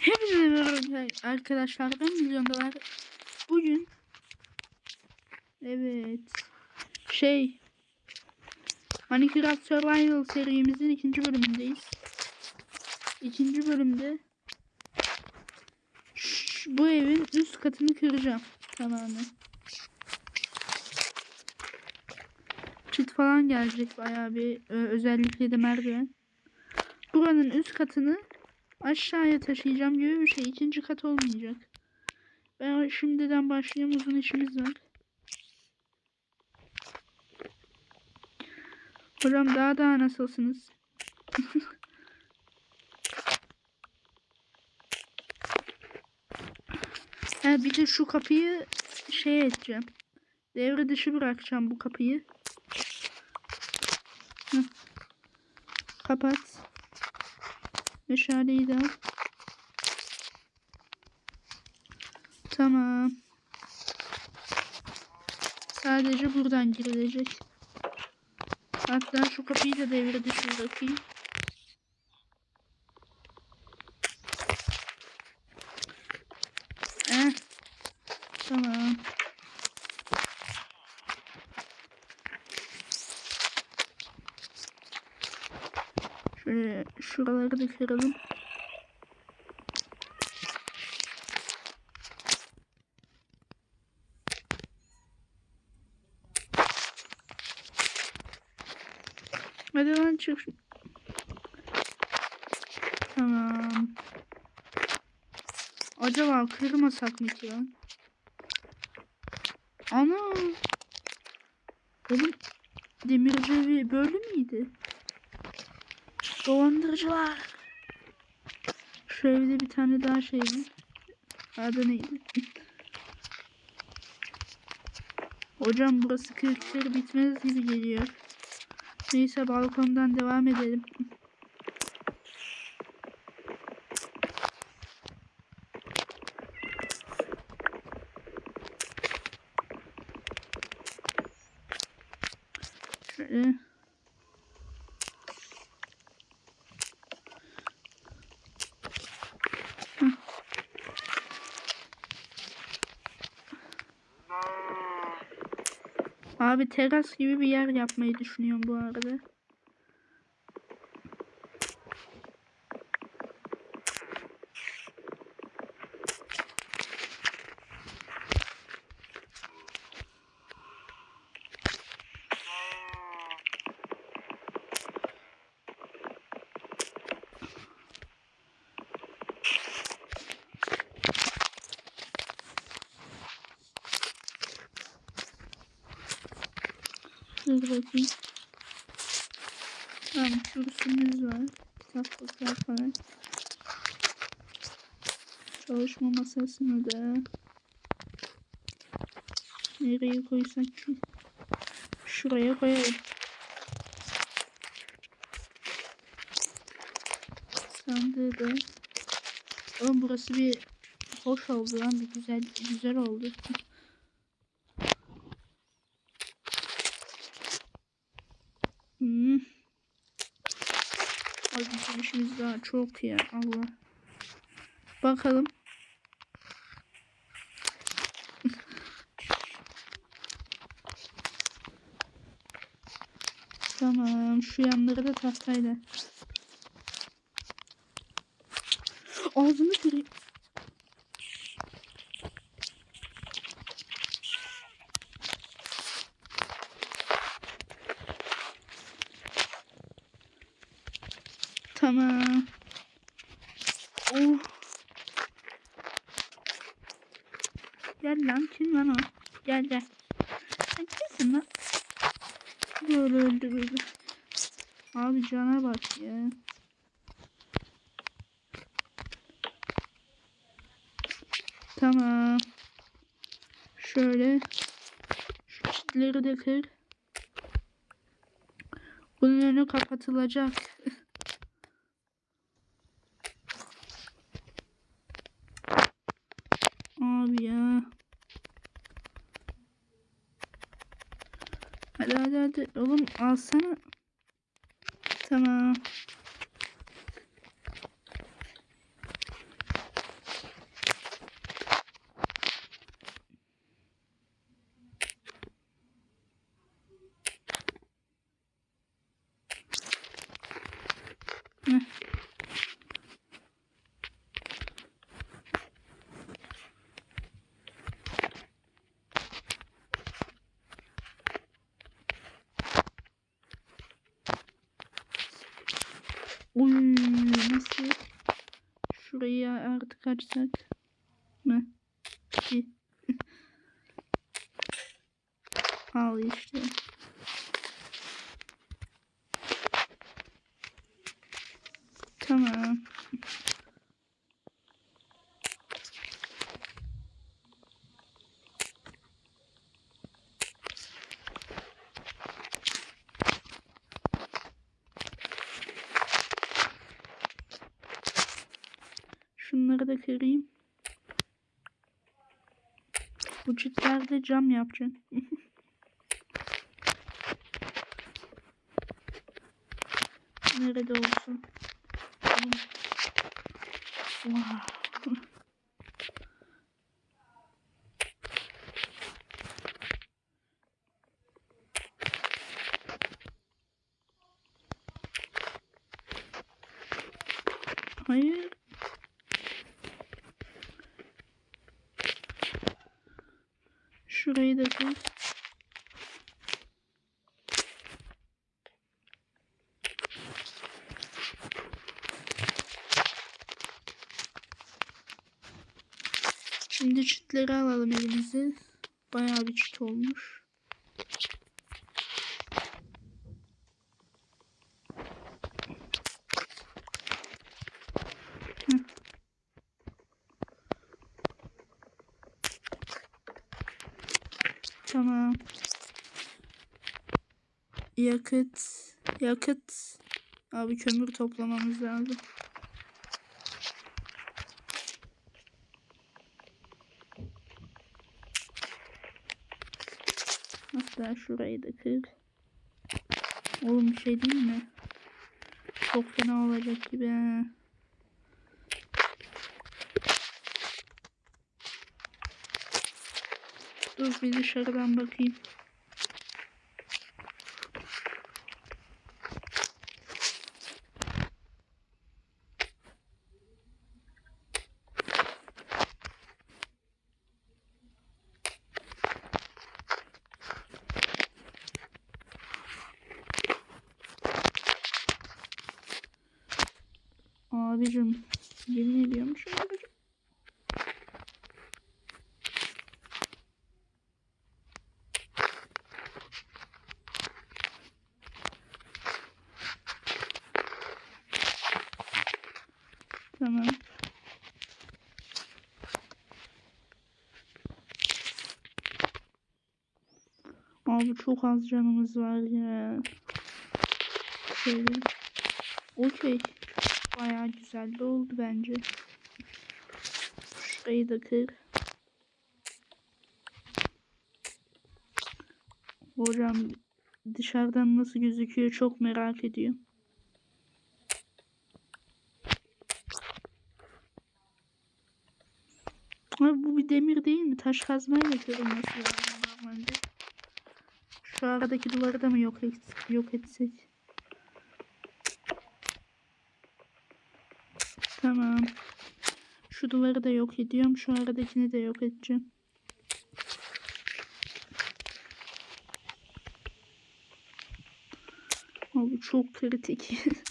Hepinize arkadaşlar ben Milyon Dolar. Bugün evet şey Minecraft Survival serimizin ikinci bölümündeyiz. İkinci bölümde ş- bu evin üst katını kıracağım tamamen. Çit falan gelecek bayağı bir özellikle de merdiven. Buranın üst katını aşağıya taşıyacağım gibi bir şey. İkinci kat olmayacak. Ben şimdiden başlayayım. Uzun işimiz var. Hocam daha daha nasılsınız? ha, bir de şu kapıyı şey edeceğim. Devre dışı bırakacağım bu kapıyı. Kapat. Meşaleyi de al. Tamam. Sadece buradan girilecek. Hatta şu kapıyı da devre dışı bırakayım. Eh. Tamam. Şöyle şuraları da kıralım. Hadi lan çık. Tamam. Acaba kırmasak mı ki lan? Ana. Oğlum demirci böyle miydi? Dolandırıcılar. Şu evde bir tane daha şey var. Adı neydi? Hocam burası kırıkları bitmez gibi geliyor. Neyse balkondan devam edelim. Şöyle. Hah. Abi teras gibi bir yer yapmayı düşünüyorum bu arada. Dur bakayım. Tamam kürsümüz var. Kitaplıklar falan. Çalışma masasını da nereye koysak ki? Şuraya koyalım. Sandığı da. Oğlum burası bir hoş oldu lan bir güzel güzel oldu. İşimiz daha çok ya Allah. Bakalım. tamam şu yanları da tahtayla. Ağzını kırayım. Tamam. Oh. Gel lan kim lan o? Gel gel. Sen kimsin lan? Böyle öldü böyle. Abi cana bak ya. Tamam. Şöyle. Şu çitleri de kır. Bunun önü kapatılacak. Abi ya. Hadi hadi hadi. Oğlum alsana. Tamam. Artık açsak mı? Al işte. Tamam. Şunları da kırayım. Bu çitlerde cam yapacağım. Nerede olsun? Wow. Şurayı da kır. Şimdi çitleri alalım elimize. Bayağı bir çit olmuş. Heh. Tamam. Yakıt. Yakıt. Abi kömür toplamamız lazım. Hatta şurayı da kır. Oğlum bir şey değil mi? Çok fena olacak gibi. Dur bir dışarıdan bakayım. Abicim yemin ediyorum şunu yapacağım. Tamam. Abi çok az canımız var ya. Şöyle. Okey. Bayağı güzel de oldu bence. Şurayı da kır. Hocam dışarıdan nasıl gözüküyor çok merak ediyorum. Abi bu bir demir değil mi? Taş kazmayla kırılması lazım normalde. Şu aradaki duvarı da mı yok, et, yok etsek? Tamam. Şu duvarı da yok ediyorum. Şu aradakini de yok edeceğim. Abi çok kritik.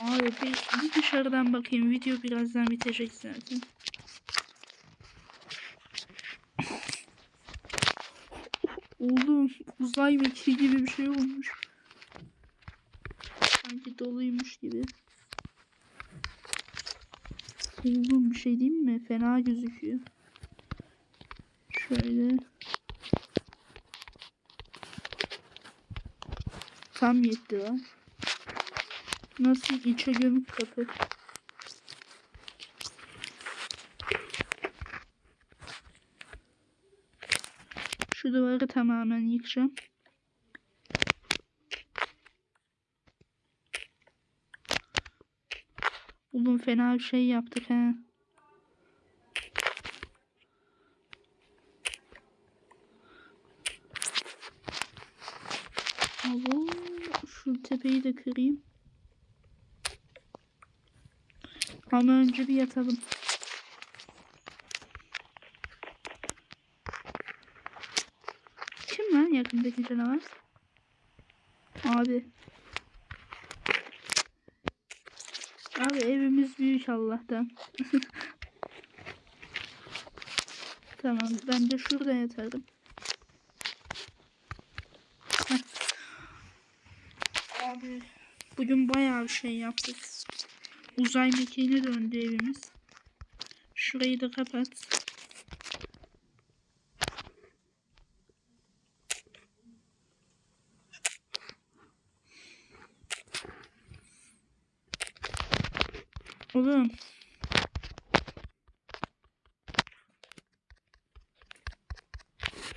Abi bir, dışarıdan bakayım. Video birazdan bitecek zaten. Oğlum uzay mekiği gibi bir şey olmuş. Sanki doluymuş gibi. Oğlum bir şey diyeyim mi? Fena gözüküyor. Şöyle. Tam yetti lan. Nasıl içe gömük kapı? Şu duvarı tamamen yıkacağım. Oğlum fena bir şey yaptık ha. Abo, şu tepeyi de kırayım. Ama önce bir yatalım. Yakındaki canavar? Abi. Abi evimiz büyük Allah'tan. tamam ben de şurada yatarım. Heh. Abi bugün bayağı bir şey yaptık. Uzay mekiğine döndü evimiz. Şurayı da kapat. Oğlum.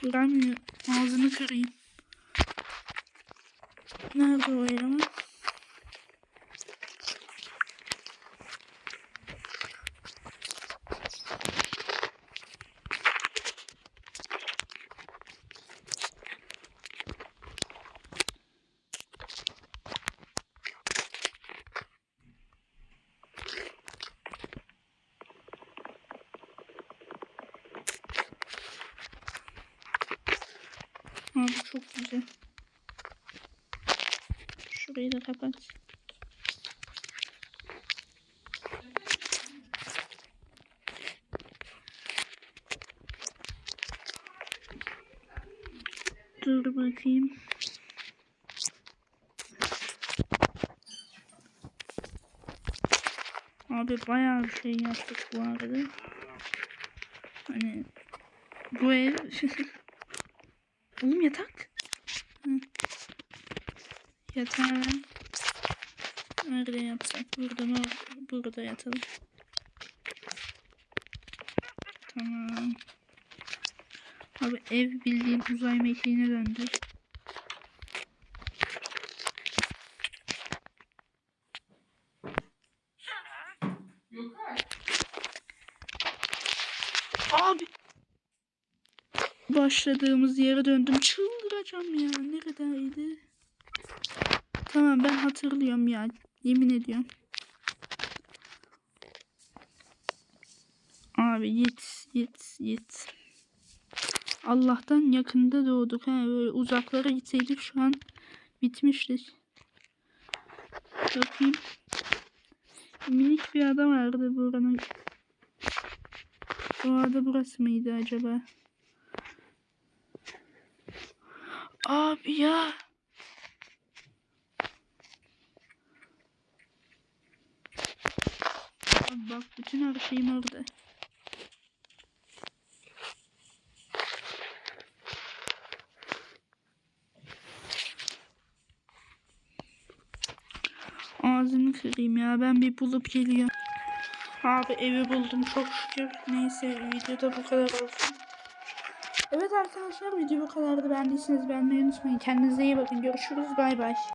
Duramıyor. Ağzını kırayım. Nerede o eleman? Abi çok güzel. Şurayı da kapat. Dur bakayım. Abi bayağı bir şey yaptık bu arada. Hani bu ev Oğlum yatak. Hı. Yatağı nerede yapsak? Burada mı? Burada yatalım. Tamam. Abi ev bildiğin uzay mekiğine döndü. Başladığımız yere döndüm. Çıldıracağım ya. Neredeydi? Tamam ben hatırlıyorum ya. Yemin ediyorum. Abi git git git. Allah'tan yakında doğduk. Ha, böyle uzaklara gitseydik şu an bitmiştik. Bakayım. Minik bir adam vardı buranın. O ada burası mıydı acaba? Abi ya. Abi bak bütün her şeyim orada. Ağzını kırayım ya ben bir bulup geliyorum. Abi evi buldum çok şükür. Neyse videoda bu kadar olsun. Evet arkadaşlar video bu kadardı. Beğendiyseniz beğenmeyi unutmayın. Kendinize iyi bakın. Görüşürüz. Bay bay.